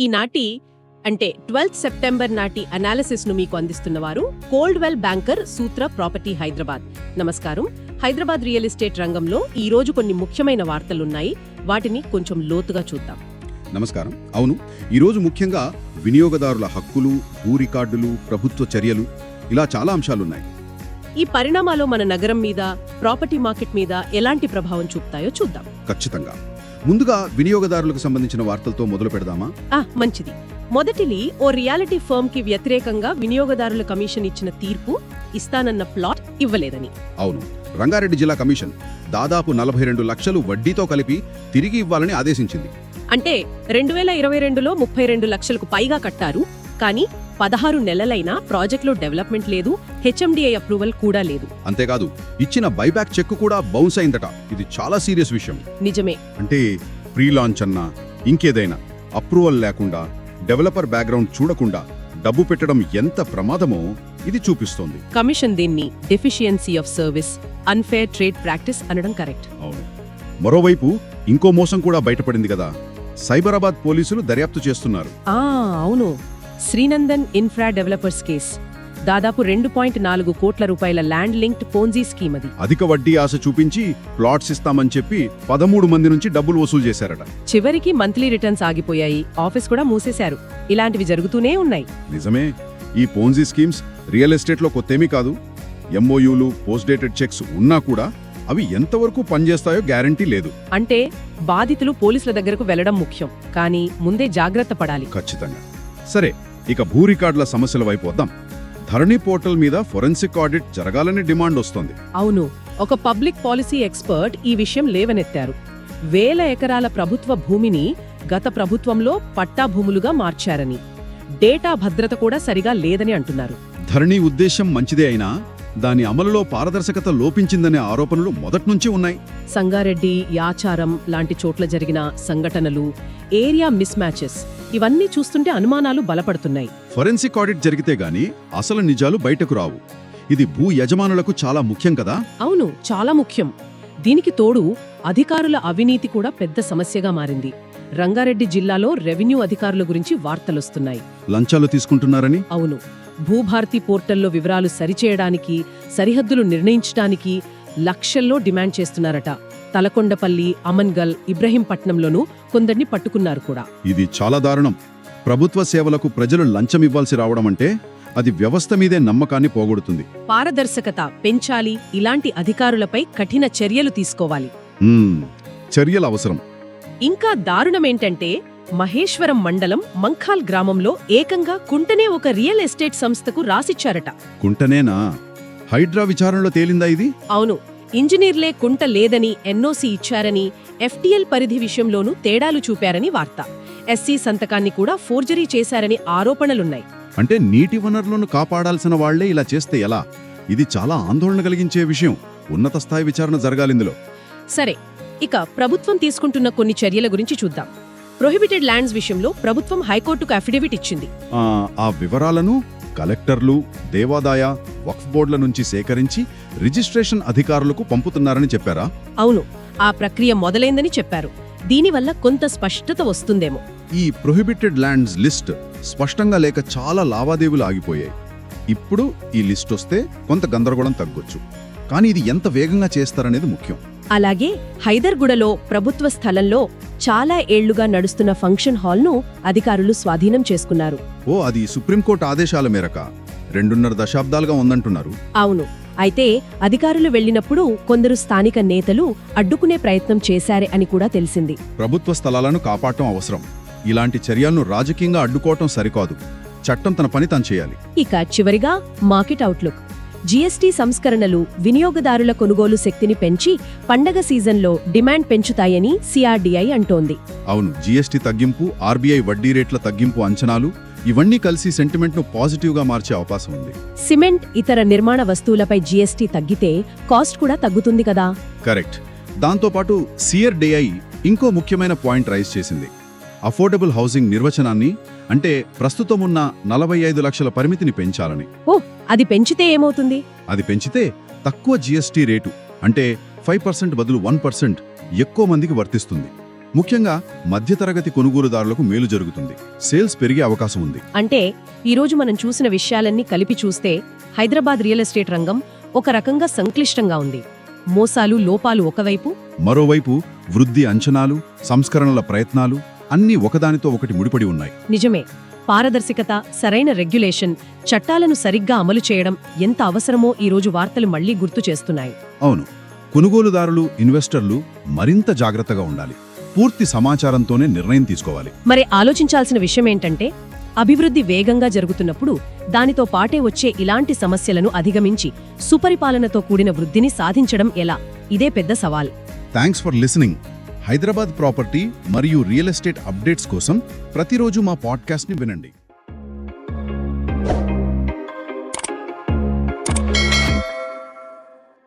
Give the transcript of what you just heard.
ఈనాటి అంటే twelfth September నాటి అనాలిసిస్ను మీకు అందిస్తున్నవారు Coldwell Banker Sutra property Hyderabad. నమస్కారం. హైదరాబాద్ రియల్ ఎస్టేట్ రంగంలో ఈ రోజు కొన్ని ముఖ్యమైన వార్తలున్నాయి. వాటిని కొంచెం లోతుగా చూద్దాం. నమస్కారం. అవును ఈరోజు ముఖ్యంగా వినియోగదారుల హక్కులు భూ రికార్డులు ప్రభుత్వ చర్యలు ఇలా చాలా అంశాలున్నాయి. ఈ పరిణామాలు మన నగరం మీద ప్రాపర్టీ మార్కెట్ మీద ఎలాంటి ప్రభావం చూపుతాయో చూద్దాం. ఖచ్చితంగా. ముందుగా వినియోగదారులకు సంబంధించిన వార్తలతో మొదలు పెడదామా? ఆ మంచిది. మొదటిది ఓ రియాలిటీ ఫర్మ్కి వ్యతిరేకంగా వినియోగదారుల కమిషన్ ఇచ్చిన తీర్పు ఇస్తానన్న ప్లాట్ ఇవ్వలేదని. అవును. రంగారెడ్డి జిల్లా కమిషన్ దాదాపు నలభై రెండు లక్షలు వడ్డీతో కలిపి తిరిగి ఇవ్వాలని ఆదేశించింది. అంటే రెండు వేల ఇరవై రెండులో ముప్పై రెండు లక్షలకు పైగా కట్టారు. కానీ పదహారు నెలలైనా ప్రాజెక్టులో డెవలప్మెంట్ లేదు హెచ్ఎండిఐ అప్రూవల్ కూడా లేదు. అంతేకాదు ఇచ్చిన బైబ్యాక్ చెక్ కూడా బౌన్స్ అయిందట. ఇది చాలా సీరియస్ విషయం. నిజమే. అంటే ప్రీ లాంచ్ అన్నా ఇంకేదైనా అప్రూవల్ లేకుండా డెవలపర్ బ్యాక్గ్రౌండ్ చూడకుండా డబ్బు పెట్టడం ఎంత ప్రమాదమో ఇది చూపిస్తోంది. కమిషన్ దీన్ని deficiency of service unfair trade practice అనడం కరెక్ట్. అవును. మరోవైపు ఇంకో మోసం కూడా బయటపడింది కదా. సైబరాబాద్ పోలీసులు దర్యాప్తు చేస్తున్నారు. ఆ అవును. Srinandan infra developers case. దాదాపు రెండు పాయింట్ నాలుగు కోట్ల రూపాయల ల్యాండ్ లింక్డ్ పోన్జీ స్కీమ్ అది. అధిక వడ్డీ ఆశ చూపించి ప్లాట్స్ ఇస్తామని చెప్పి పదమూడు మంది నుంచి డబ్బులు వసూలు చేశారట. చివరికి మంత్లీ రిటర్న్స్ ఆగిపోయాయి. ఆఫీస్ కూడా మూసేశారు. ఇలాంటివి జరుగుతూనే ఉన్నాయి. నిజమే ఈ పోన్జీ స్కీమ్స్ రియల్ ఎస్టేట్లో కొత్తేమీ కాదు. ఎంఓయూలు పోస్ట్ డేటెడ్ చెక్స్ ఉన్నా కూడా అవి ఎంతవరకు పనిచేస్తాయో గ్యారంటీ లేదు. అంటే బాధితులు పోలీసుల దగ్గరకు వెళ్ళడం ముఖ్యం. కానీ ముందే జాగ్రత్త పడాలి. ఖచ్చితంగా. సరే ఇక భూ రికార్డుల సమస్యల వైపు వద్దాం. ధరణి పోర్టల్ మీద ఫొరెన్సిక్ ఆడిట్ జరగాలని డిమాండ్ వస్తోంది. అవును ఒక పబ్లిక్ పాలసీ ఎక్స్పర్ట్ ఈ విషయం లేవనెత్తారు. వేల ఎకరాల ప్రభుత్వ భూమిని గత ప్రభుత్వంలో పట్టా భూములుగా మార్చారని. డేటా భద్రత కూడా సరిగా లేదని అంటున్నారు. ధరణి ఉద్దేశం మంచిదే అయినా దాని అమలులో పారదర్శకత లోపించిందనే ఆరోపణలు మొదట్నుంచి ఉన్నాయి. సంగారెడ్డి యాచారం లాంటి చోట్ల జరిగిన సంఘటనలు ఏరియా మిస్ మ్యాచెస్ ఇవన్నీ చూస్తుంటే అనుమానాలు బలపడుతున్నాయి. ఫొరెన్సిక్ ఆడిట్ జరిగితే గాని అసలు నిజాలు బయటకు రావు. ఇది భూ యజమానులకు చాలా ముఖ్యం కదా? అవును చాలా ముఖ్యం. దీనికి తోడు అధికారుల అవినీతి కూడా పెద్ద సమస్యగా మారింది. రంగారెడ్డి జిల్లాలో రెవెన్యూ అధికారుల గురించి వార్తలొస్తున్నాయి. లంచాలు తీసుకుంటున్నారని? అవును. భూభారతి పోర్టల్లో వివరాలు సరిచేయడానికి సరిహద్దులు నిర్ణయించడానికి లక్షల్లో డిమాండ్ చేస్తున్నారట. తలకొండపల్లి అమన్గల్ ఇబ్రహీంపట్నంలోనూ కొందరిని పట్టుకున్నారు కూడా. ఇది చాలా దారుణం. ప్రభుత్వ సేవలకు ప్రజలు లంచం ఇవ్వాల్సి రావడం అంటే అది వ్యవస్థ మీదే నమ్మకాన్ని పోగొడుతుంది. పారదర్శకత పెంచాలి ఇలాంటి అధికారులపై కఠిన చర్యలు తీసుకోవాలి. చర్యల అవసరం. ఇంకా దారుణమేంటంటే మహేశ్వరం మండలం మంఖాల్ గ్రామంలో ఏకంగా కుంటనే ఒక రియల్ ఎస్టేట్ సంస్థకు రాసిచ్చారట. కుంటనేనా? హైడ్రా విచారణలో తేలిందా ఇది? అవును. ఇంజనీర్లే కుంట లేదని ఎన్ఓసి ఇచ్చారని ఎఫ్టీఎల్ పరిధి విషయంలోనూ తేడాలు చూపారని వార్త. ఎస్సీ సంతకాన్ని కూడా ఫోర్జరీ చేశారని ఆరోపణలున్నాయి. అంటే నీటి వనరులను కాపాడాల్సిన వాళ్ళే ఇలా చేస్తే ఎలా? ఇది చాలా ఆందోళన కలిగించే విషయం. ఉన్నత స్థాయి విచారణ జరగాలిందులో సరే ఇక ప్రభుత్వం తీసుకుంటున్న కొన్ని చర్యల గురించి చూద్దాం. ప్రొహిబిటెడ్ ల్యాండ్స్ విషయంలో ప్రభుత్వం హైకోర్టుకు అఫిడవిట్ ఇచ్చింది. ఆ, వివరాలను కలెక్టర్లు దేవాదాయ వక్ఫ్ బోర్డుల నుంచి సేకరించి రిజిస్ట్రేషన్ అధికారులకు పంపుతున్నారని చెప్పారా? అవును ఆ ప్రక్రియ మొదలైందని చెప్పారు. దీనివల్ల కొంత స్పష్టత వస్తుందేమో. ఈ ప్రొహిబిటెడ్ ల్యాండ్స్ లిస్ట్ స్పష్టంగా లేక చాలా లావాదేవీలు ఆగిపోయాయి. ఇప్పుడు ఈ లిస్ట్ వస్తే కొంత గందరగోళం తగ్గొచ్చు. కానీ ఇది ఎంత వేగంగా చేస్తారనేది ముఖ్యం. అలాగే హైదర్గూడలో ప్రభుత్వ స్థలంలో చాలా ఏళ్ళుగా నడుస్తున్న ఫంక్షన్ హాల్ను అధికారులు స్వాధీనం చేసుకున్నారు. ఓ అది సుప్రీంకోర్టు ఆదేశాల మేరక? రెండున్నర దశాబ్దాలుగా ఉందంటున్నారు. అవును. అయితే అధికారులు వెళ్ళినప్పుడు కొందరు స్థానిక నేతలు అడ్డుకునే ప్రయత్నం చేశారే అని కూడా తెలిసింది. ప్రభుత్వ స్థలాలను కాపాడటం అవసరం. ఇలాంటి చర్యలను రాజకీయంగా అడ్డుకోవటం సరికాదు. చట్టం తన పని తాను చేయాలి. ఇక చివరిగా మార్కెట్ అవుట్లుక్. జీఎస్టీ సంస్కరణలు వినియోగదారుల కొనుగోలు శక్తిని పెంచి పండగ సీజన్లో డిమాండ్ పెంచుతాయని సిఆర్డీఐ అంటోంది. అవును జీఎస్టీ తగ్గింపు ఆర్బీఐ వడ్డీ రేట్ల తగ్గింపు అంచనాలు ఇవన్నీ కలిసి సెంటిమెంట్ను పాజిటివ్గా మార్చే అవకాశం ఉంది. సిమెంట్ ఇతర నిర్మాణ వస్తువులపై జీఎస్టీ తగ్గితే కాస్ట్ కూడా తగ్గుతుంది కదా? కరెక్ట్. దాంతోపాటు సిఆర్డీఐ ఇంకో ముఖ్యమైన పాయింట్ రైజ్ చేసింది. అఫోర్డబుల్ హౌసింగ్ నిర్వచనాన్ని అంటే ప్రస్తుతం ఉన్న నలభై ఐదు లక్షల పరిమితిని పెంచాలని. ఓ అది పెంచితే ఏమవుతుంది? అది పెంచితే తక్కువ జీఎస్టీ రేటు అంటే ఫైవ్ పర్సెంట్ బదులు వన్ పర్సెంట్ ఎక్కువ మందికి వర్తిస్తుంది. ముఖ్యంగా మధ్యతరగతి కొనుగోలుదారులకు మేలు జరుగుతుంది. సేల్స్ పెరిగే అవకాశం ఉంది. అంటే ఈరోజు మనం చూసిన విషయాలన్నీ కలిపి చూస్తే హైదరాబాద్ రియల్ ఎస్టేట్ రంగం ఒక రకంగా సంక్లిష్టంగా ఉంది. మోసాలు లోపాలు ఒకవైపు. మరోవైపు వృద్ధి అంచనాలు సంస్కరణల ప్రయత్నాలు అన్నీ ఒకదానితో ఒకటి ముడిపడి ఉన్నాయి. నిజమే. పారదర్శకత సరైన రెగ్యులేషన్ చట్టాలను సరిగ్గా అమలు చేయడం ఎంత అవసరమో ఈరోజు వార్తలు మళ్ళీ గుర్తు చేస్తున్నాయి. అవును. కొనుగోలుదారులు ఇన్వెస్టర్లు మరింత జాగ్రత్తగా ఉండాలి. పూర్తి సమాచారంతోనే నిర్ణయం తీసుకోవాలి. మరి ఆలోచించాల్సిన విషయం ఏంటంటే అభివృద్ధి వేగంగా జరుగుతున్నప్పుడు దానితో పాటే వచ్చే ఇలాంటి సమస్యలను అధిగమించి సుపరిపాలనతో కూడిన వృద్ధిని సాధించడం ఎలా? ఇదే పెద్ద సవాల్. Thanks for listening Hyderabad property మరియు రియల్ ఎస్టేట్ అప్డేట్స్ కోసం ప్రతిరోజు మా పాడ్కాస్ట్ని వినండి.